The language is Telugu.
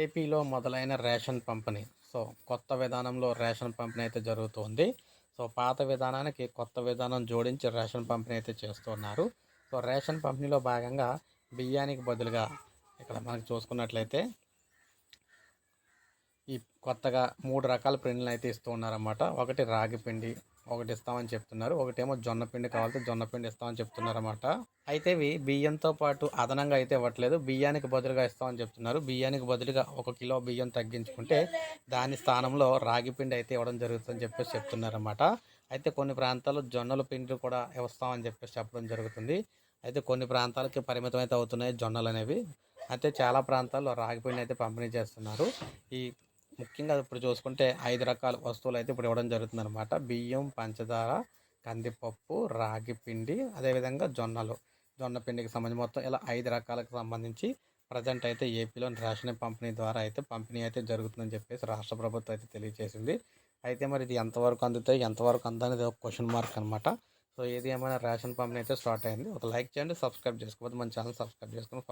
ఏపీలో మొదలైన రేషన్ పంపిణీ. సో కొత్త విధానంలో రేషన్ పంపిణీ అయితే జరుగుతుంది. సో పాత విధానానికి కొత్త విధానం జోడించి రేషన్ పంపిణీ అయితే చేస్తున్నారు. సో రేషన్ పంపిణీలో భాగంగా బియ్యానికి బదులుగా ఇక్కడ మనకు చూసుకున్నట్లయితే ఈ కొత్తగా మూడు రకాల పిండిలు అయితే ఇస్తూ ఉన్నారన్నమాట ఒకటి రాగి పిండి ఒకటి ఇస్తామని చెప్తున్నారు. ఒకటేమో జొన్న పిండి కావాలంటే జొన్న పిండి ఇస్తామని చెప్తున్నారన్నమాట. అయితే ఇవి బియ్యంతో పాటు అదనంగా అయితే ఇవ్వట్లేదు. బియ్యానికి బదులుగా ఇస్తామని చెప్తున్నారు. బియ్యానికి బదులుగా ఒక కిలో బియ్యం తగ్గించుకుంటే దాని స్థానంలో రాగి పిండి అయితే ఇవ్వడం జరుగుతుందని చెప్పేసి చెప్తున్నారన్నమాట. అయితే కొన్ని ప్రాంతాల్లో జొన్నల పిండి కూడా ఇస్తామని చెప్పేసి చెప్పడం జరుగుతుంది. అయితే కొన్ని ప్రాంతాలకి పరిమితం అయితే అవుతున్నాయి జొన్నలు అనేవి అయితే చాలా ప్రాంతాల్లో రాగి పిండి అయితే పంపిణీ చేస్తున్నారు. ఈ ముఖ్యంగా ఇప్పుడు చూసుకుంటే ఐదు రకాల వస్తువులు అయితే ఇప్పుడు ఇవ్వడం జరుగుతుంది అనమాట బియ్యం పంచదార కందిపప్పు రాగి పిండి అదేవిధంగా జొన్నలు. జొన్న పిండికి సంబంధించి మొత్తం ఇలా ఐదు రకాలకు సంబంధించి ప్రజెంట్ అయితే ఏపీలో రేషన్ పంపిణీ ద్వారా అయితే పంపిణీ అయితే జరుగుతుందని చెప్పేసి రాష్ట్ర ప్రభుత్వం అయితే తెలియజేసింది. అయితే మరి ఇది ఎంతవరకు అందుతాయి ఎంతవరకు అందనేది ఒక క్వశ్చన్ మార్క్ అనమాట సో ఏది ఏమైనా రేషన్ పంపిణీ అయితే స్టార్ట్ అయింది ఒక లైక్ చేయండి సబ్స్క్రైబ్ చేసుకోవద్దు మన ఛానల్ సబ్స్క్రైబ్ చేసుకుని